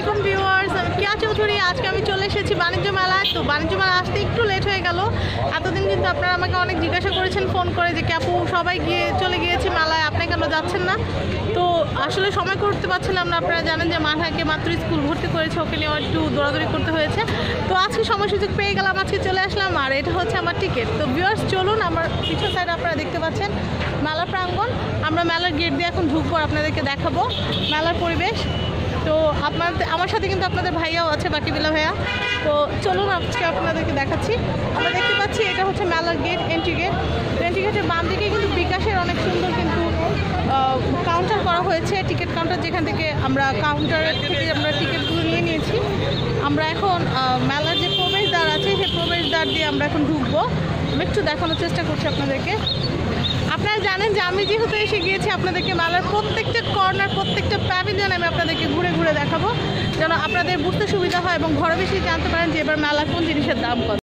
আলাইকুম ভিউয়ার্স আমি কিয়া চৌধুরী, আজকে আমি চলে এসেছি বাণিজ্য মেলায়। তো বাণিজ্য মেলা আসতে একটু লেট হয়ে গেল। এতদিন কিন্তু আপনারা আমাকে অনেক জিজ্ঞাসা করেছেন ফোন করে যে, ক্যাপু, সবাই গিয়ে চলে গিয়েছি মেলায়, আপনি কেন যাচ্ছেন না? তো আসলে সময় করতে পারছিলাম না। আপনারা জানেন যে মাথাকে মাত্র স্কুল ভর্তি করেছে, ওকে নিয়ে একটু দৌড়াদৌড়ি করতে হয়েছে। তো আজকে সময় সুযোগ পেয়ে গেলাম, আজকে চলে আসলাম, আর এটা হচ্ছে আমার টিকিট তো ভিউয়ার্স, চলুন, আমার পিছন সাইডে আপনারা দেখতে পাচ্ছেন মেলা প্রাঙ্গণ। আমরা মেলার গেট দিয়ে এখন ঢুকবো, আপনাদেরকে দেখাবো। মেলার পরিবেশ। তো আপনার আমার সাথে কিন্তু আপনাদের ভাইয়াও আছে বাকি বিলা ভাইয়া। তো চলুন আজকে আপনাদেরকে দেখাচ্ছি। আমরা দেখতে পাচ্ছি এটা হচ্ছে মেলার গেট এন্ট্রি গেট এন্ট্রি গেটের বাম দিকে কিন্তু বিকাশের অনেক সুন্দর কিন্তু কাউন্টার করা হয়েছে। টিকিট কাউন্টার যেখান থেকে আমরা কাউন্টারের থেকে আমরা টিকিটগুলো নিয়ে নিয়েছি। আমরা এখন মেলার যে প্রবেশদ্বার আছে, সেই প্রবেশদ্বার দিয়ে আমরা এখন ঢুকবো। আমি একটু দেখানোর চেষ্টা করছি আপনাদেরকে। আপনারা জানেন যে আমি যেহেতু এসে গিয়েছি আপনাদেরকে মালার প্রত্যেকটা কর্নার প্রত্যেকটা প্যাভিলিয়ন আমি আপনাদেরকে ঘুরে ঘুরে দেখাবো। যেন আপনাদের বুঝতে সুবিধা হয় এবং ঘরে বেশি জানতে পারেন যে এবার মেলা কোন জিনিসের দাম কত।